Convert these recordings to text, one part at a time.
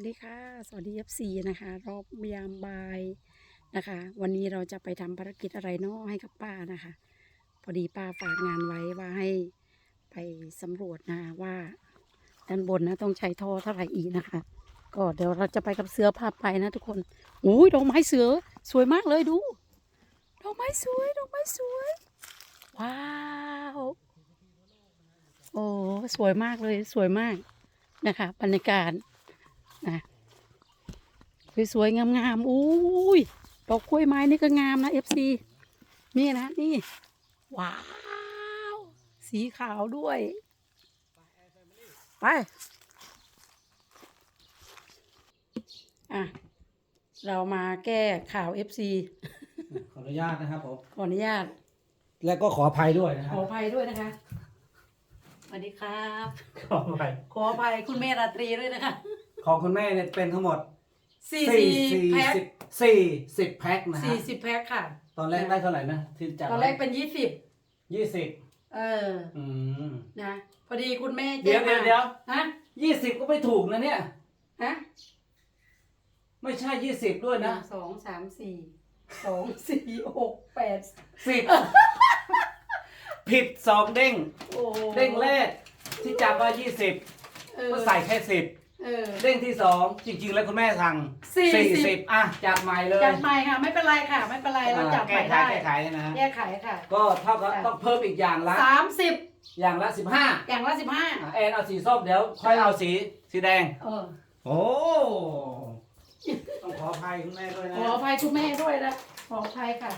วัสดีค่ะ สวัสดี FC นะคะ รอบยามบ่ายนะคะ วันนี้เราจะไปทำภารกิจอะไรเนาะให้กับป้านะคะ พอดีป้าฝากงานไว้ว่าให้ไปสำรวจนะว่าด้านบนนะต้องใช้ท่อเท่าไหร่อีกนะคะ ก็เดี๋ยวเราจะไปกับเสือพาไปนะทุกคนอุ้ยดอกไม้เสือสวยมากเลยดูดอกไม้สวยดอกไม้สวยว้าวโอ้สวยมากเลยสวยมากนะคะบรรยากาศ นะสวยๆงามๆอุ้ยดอกกล้วยไม้นี่ก็งามนะเอฟซีนี่นะนี่ ว้าว สีขาวด้วย ไป อะ เรามาแก้ข่าวเอฟซีขออนุญาตนะครับผม ขออนุญาต และก็ขออภัยด้วยนะคขรับออภัยด้วยนะคะ สวัสดีครับ ขออภัย ขออภัยคุณแม่ราตรีด้วยนะคะ ของคุณแม่เนี่ยเป็นทั้งหมดสี่สิบแพ็คสิบสี่สิบแพ็คนะฮะสี่สิบแพ็คค่ะ ตอนแรกได้เท่าไหร่นะที่จัดตอนแรกเป็นยี่สิบยี่สิบเอออืมนะพอดีคุณแม่เดี๋ยวแจ้งมาเดี๋ยวฮะยี่สิบก็ไม่ถูกนะเนี่ยฮะไม่ใช่ยี่สิบด้วยหนึ่นะงสองสามสี่สองสี่หกแปดสิบผิดสองเด้งโอ้เด้งแรกที่จับว่ายี่สิบเออก็ใส่แค่สิบเออ เด้งที่สองจริง ๆ แล้วคุณแม่สั่งสี่สิบอะจับใหม่เลยจับใหม่ค่ะ ไม่เป็นไรค่ะ ไม่เป็นไรเราจับใหม่แก้ได้ไขแก้ไขนะฮะแก้ไขค่ะก็เท่ากับค่ะต้องเพิ่มอีกอย่างละ สามสิบอย่างละสิบห้าอย่างละสิบห้าแอนเอาสีส้มเดี๋ยวค่อยเอาสีสีแดง เออโอ้ต้องขออภัยคุณแม่ด้วยขนะออภัยคุณแม่ด้วยนะขออภัยค่ะ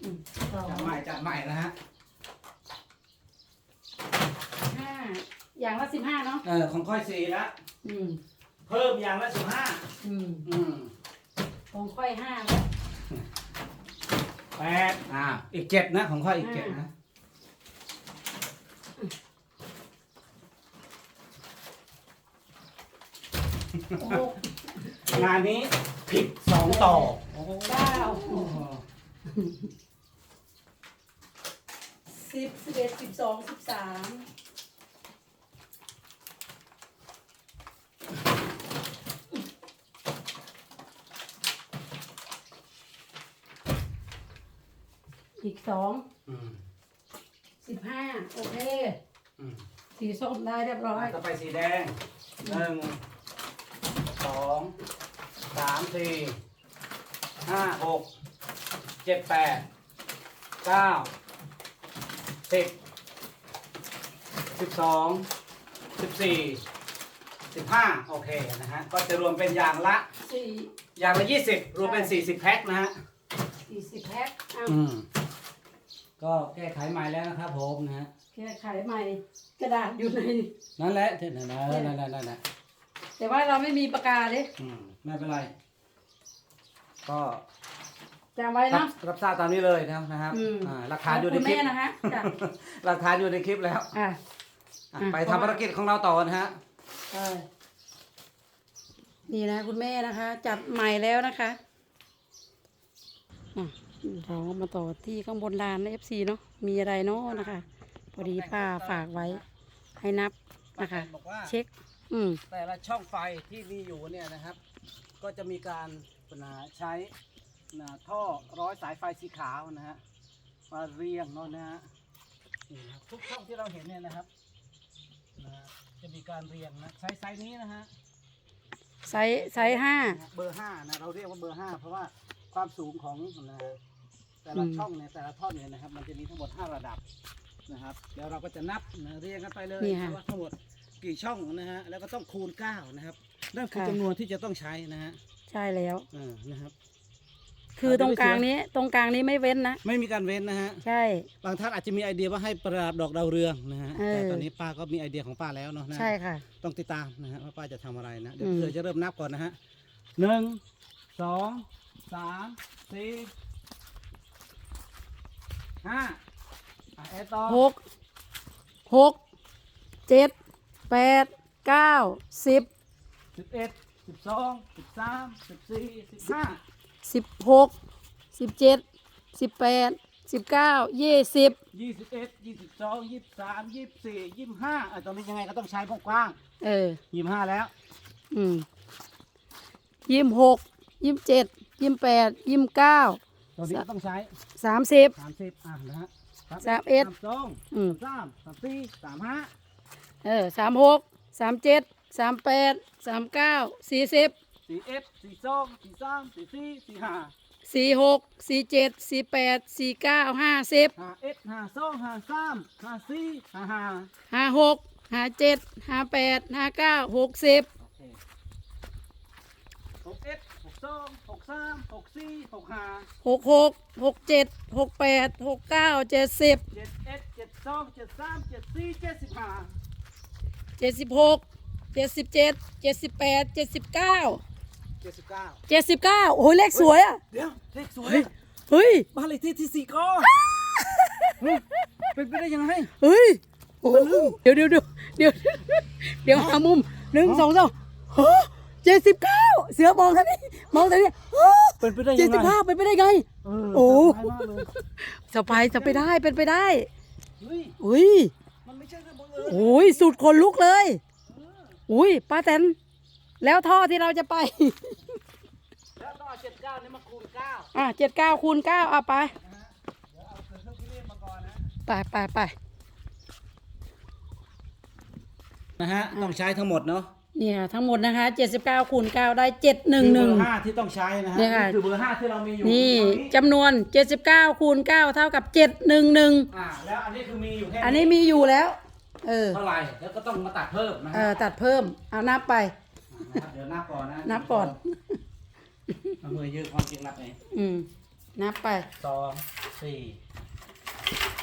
อืมสองจัดใหม่จัดใหม่นะฮะ ห้า อย่างละสิบห้าเนาะ เออของค่อยสีละอืม เพิ่มอย่างละสิบห้าอืม อืมของค่อยห้าแล้วแปดอ่าอีกเจ็ดนะของค่อยอีกเจ็ดนะโอ้งานนี้ผิดสองต่อโอ้โหเก้าสิบสิบเอ็ดสิบสองสิบสาม กสองอืมสิบห้าโอเค อืมสีส้มได้เรียบร้อย ต่อไปสีแดงหนึ่งสองสามสี่ห้าหกเจ็ดแปดเก้าสิบสิบสองสิบสี่สิบห้าโอเคนะฮะก็จะรวมเป็นอย่างละ สี่อย่างละยี่สิบรวมเป็นสี่สิบแพ็คนะฮะ สี่สิบแพ็คเอาอืม ก็แก้ไขใหม่แล้วนะครับผมนะฮะแค่ไขใหม่กระดาษอยู่ในนั่นแหละนั่นแหละนั่นแหละนั่นแหละแต่ว่าเราไม่มีปากกาเลยอืมไม่เป็นไร ก็จำไว้รัเนาะบรับทราบตามนี้เลยนะครับอืม อ่าหลักฐานอยู่ในขบคคุลิณปแม่นะคะจ้ะหลักฐานอยู่ในคลิปแล้วอะ อะอะ ไปทำภารกิจของเราต่อนะฮะ เออนี่นะคุณแม่นะคะ จัดใหม่แล้วนะคะอะ เราก็มาต่อที่ข้างบนลานเอฟซีเนาะมีอะไรเนาะนะคะ พอดีป้าฝากไว้ ให้นับนะคะ บอกว่าเช็ค อืม แต่ละช่องไฟที่มีอยู่เนี่ยนะครับ ก็จะมีการนะใช้นะท่อร้อยสายไฟสีขาวนะฮะมาเรียงเนาะนะฮะนี่นะครับทุกช่องที่เราเห็นเนี่ยนะครับนะจะมีการเรียงนะใช้ไซส์นี้นะฮะ ไซส์ไซส์ห้า เบอร์ห้านะเราเรียกว่าเบอร์ห้าเพราะว่าความสูงของนะฮะ แต่ละอืมช่องเนี่ยแต่ละท่อนเนี่ยนะครับ มันจะมีทั้งหมดห้าระดับนะครับเดี๋ยวเราก็จะนับนะเรียงกันไปเลยนี่ค่ะ ว่าทั้งหมดกี่ช่องนะฮะแล้วก็ต้องคูณเก้านะครับนั่นคือค่ะจำนวนที่จะต้องใช้นะฮะใช่แล้วเออนะครับ คือตรงกลางนี้ตรงกลางนี้ไม่เว้นนะ ไม่มีการเว้นนะฮะใช่ บางท่านอาจจะมีไอเดียว่าให้ประดับดอกดาวเรืองนะฮะเออ แต่ตอนนี้ป้าก็มีไอเดียของป้าแล้วเนาะนะใช่ค่ะ ต้องติดตามนะฮะว่าป้าจะทำอะไรนะเดี๋ยวอืม เพื่อจะเริ่มนับก่อนนะฮะหนึ่งสองสามสี่ ห้าอะแอดต่อหกหกเจ็ดแปดเก้าสิบสิบเอ็ดสิบสองสิบสามสิบสี่สิบห้าสิบหกสิบเจ็ดสิบแปดสิบเก้ายี่สิบยี่สิบเอ็ดยี่สิบสองยี่สิบสามยี่สิบสี่ยี่สิบห้าอะตอนนี้ยังไงก็ต้องใช้กว้างเออ ๆยี่สิบห้าแล้ว อืมยี่สิบหกยี่สิบเจ็ดยี่สิบแปดยี่สิบเก้า ตัวนี้ต้องใช้สามสิบสามสิบอะนะฮะสามเอ็ดสามสองอืมสามสามสี่สามห้าเออสามหกสามเจ็ดสามแปดสามเก้าสี่สิบสี่เอ็ดสี่สองสี่สามสี่สี่สี่ห้าสี่หกสี่เจ็ดสี่แปดสี่เก้าห้าสิบห้าเอ็ดห้าสองห้าสามห้าสี่ห้าห้าห้าหกห้าเจ็ดห้าแปดห้าเก้าหกสิบ โอเคหกเอ็ดหก สองหกสามหกสี่หกห้าหกหกหกเจ็ดหกแปดหกเก้าเจ็ดสิบเจ็ดเอ็ดเจ็ดสองเจ็ดสามเจ็ดสี่เจ็ดสิบห้าเจ็ดสิบหกเจ็ดสิบเจ็ดเจ็ดสิบแปดเจ็ดสิบเก้าเจ็ดสิบเก้าเจ็ดสิบเก้าโอ้ยเลขสวยอะเดี๋ยวเลขสวยเฮ้ยบ้านเลขที่ที่สี่ก็เฮ้ยเป็นไปได้ยังไง เฮ้ยโอ้โหเดี๋ยวเดี๋ยวเดี๋ยวเดี๋ยวเดี๋ยวหามุมหนึ่งสองสามเจ็ดสิบเก้าเสือมองทางนี้มองทางนี้เป็นไปได้เจ็ยัดงสิบไงห้าเป็นไปได้ไงเออโอ้เซร์ไพรส์มากเลยสบายจะไปได้เป็นไปได้เฮ้ยอุ้ยมันไม่ใช่เรื่องบังเอิญโอ้ยสุดคนลุกเลย อุ้ยป้าแตนแล้วท่อที่เราจะไป แล้วต้องเอาเจ็ดเก้านี่มาคูณเก้าอะเจ็ดเก้าคูณเก้าเอาไปเดี๋ยวเอาเครื่องคิดเลขมาก่อนนะไปไปไปนะฮะต้องใช้ทั้งหมดเนาะ เนี่ยทั้งหมดนะคะเจ็ดสิบเก้าคูณเก้าได้เจ็ดหนึ่งหนึ่งคือเบอร์ห้าที่ต้องใช้นะฮะเนี่ยค่ะ คือเบอร์ห้าที่เรามีอยู่นี่ตรงนี้จำนวนเจ็ดสิบเก้าคูณเก้าเท่ากับเจ็ดหนึ่งหนึ่งอ่าแล้วอันนี้คือมีอยู่แค่อันนี้มีอยู่แล้ว เออ เท่าไหร่แล้วก็ต้องมาตัดเพิ่มนะเอฮะอ ตัดเพิ่ม เอานับไป นะครับเดี๋ยวนับก่อนนะนับก่อน เอามือยืดความจริงนับเอง อืม นับไป สองสี่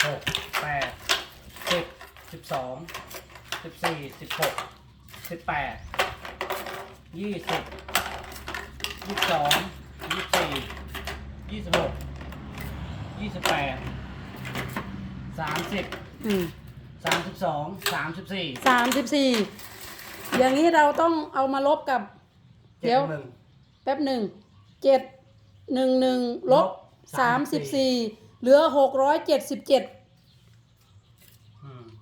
หกแปดสิบสิบสองสิบสี่สิบหก สิบแปดยี่สิบยี่สิบสองยี่สิบสี่ยี่สิบหกยี่สิบแปดสามสิบอืมสามสิบสองสามสิบสี่สามสิบสี่อย่างนี้เราต้องเอามาลบกับเจ็เดี๋ยวดหนึ่ง แป๊บหนึ่งเจ็ดหนึ่งหนึ่งลบลสามสิบบสี่34เหลือหกร้อยเจ็ดสิบเจ็ดอืม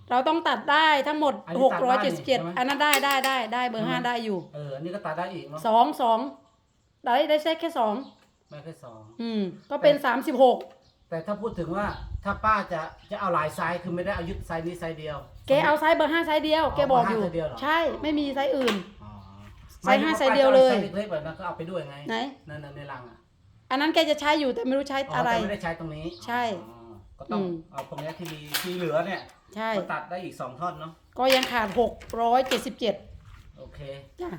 เราต้องตัดได้ทั้งหมด อันนี้หกตัร้อยดได้เจ็ดสิบเจ็ดใช่ไหมอันนั้นได้ได้ได้ได้เบอร์ห้าใช่ไหมได้อยู่เอออันนี้ก็ตัดได้อีกเนาะสองสองได้ได้ใช้แค่สองไม่แค่สอง อืม ก็เป็นสามสิบหกแต่ถ้าพูดถึงว่าถ้าป้าจะจะเอาหลายไซส์คือไม่ได้เอายึดไซส์นี้ไซส์เดียว แกเอาไซส์เบอร์ห้าไซส์เดียวอ๋อแกบอกอยู่ เบอร์ห้าไซส์เดียวเหรอ ใช่ ไม่มีไซส์อื่น อ๋อไซส์ห้าไซส์เดียวเลย ไซส์เล็กๆแบบนั้นก็เอาไปด้วยไงไหน นั่นน่ะในรังอะอันนั้นแกจะใช้อยู่แต่ไม่รู้ใช้อ๋ออะไร แต่ไม่ได้ใช้ตรงนี้ใช่ อ๋อ ก็ต้องอืม เอาตรงเนี้ยที่มีที่เหลือเนี่ยใช่ มาตัดได้อีกสองท่อนเนาะก็ยังขาดหกร้อยเจ็ดสิบเจ็ดโอเค จ้ะ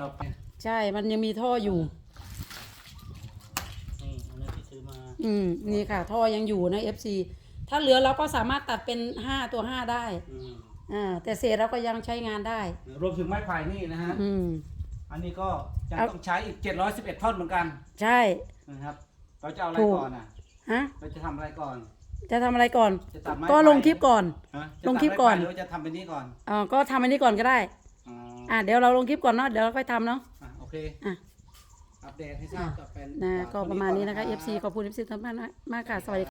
ต่อไปใช่มันยังมีท่ออยู่ นี่อันนี้ที่ซื้อมาอืมนี่ค่ะ ท่อยังอยู่นะ FC ถ้าเหลือเราก็สามารถตัดเป็นห้าตัวห้าได้อืมอ่าแต่เศษเราก็ยังใช้งานได้ รวมถึงไม้ไผ่นี่นะฮะ อืม อันนี้ก็จะเอา ต้องใช้อีก 711 ท่อนเหมือนกันใช่ นะครับ เราจะเอาอะไรถูกก่อนอะ ฮะ เราจะทำอะไรก่อน จะทำอะไรก่อน จะตัดไม้ก็ลงคลิปก่อน ฮะลงคลิปก่อนจะตัดไม้ไผ่หรือว่าจะทำเป็นนี้ก่อนอ๋อก็ทำอันนี้ก่อนก็ได้ อ๋ออ่าเดี๋ยวเราลงคลิปก่อนเนาะ เดี๋ยวเราค่อยทำเนาะ อะโอเคอะ อัปเดตให้ทราบกับแฟนนะอ่าก็คประมาณนี้ก่อนะคะ FC ขอบคุณ FC ทุกท่านมากค่ะ สวัสดีค่ะ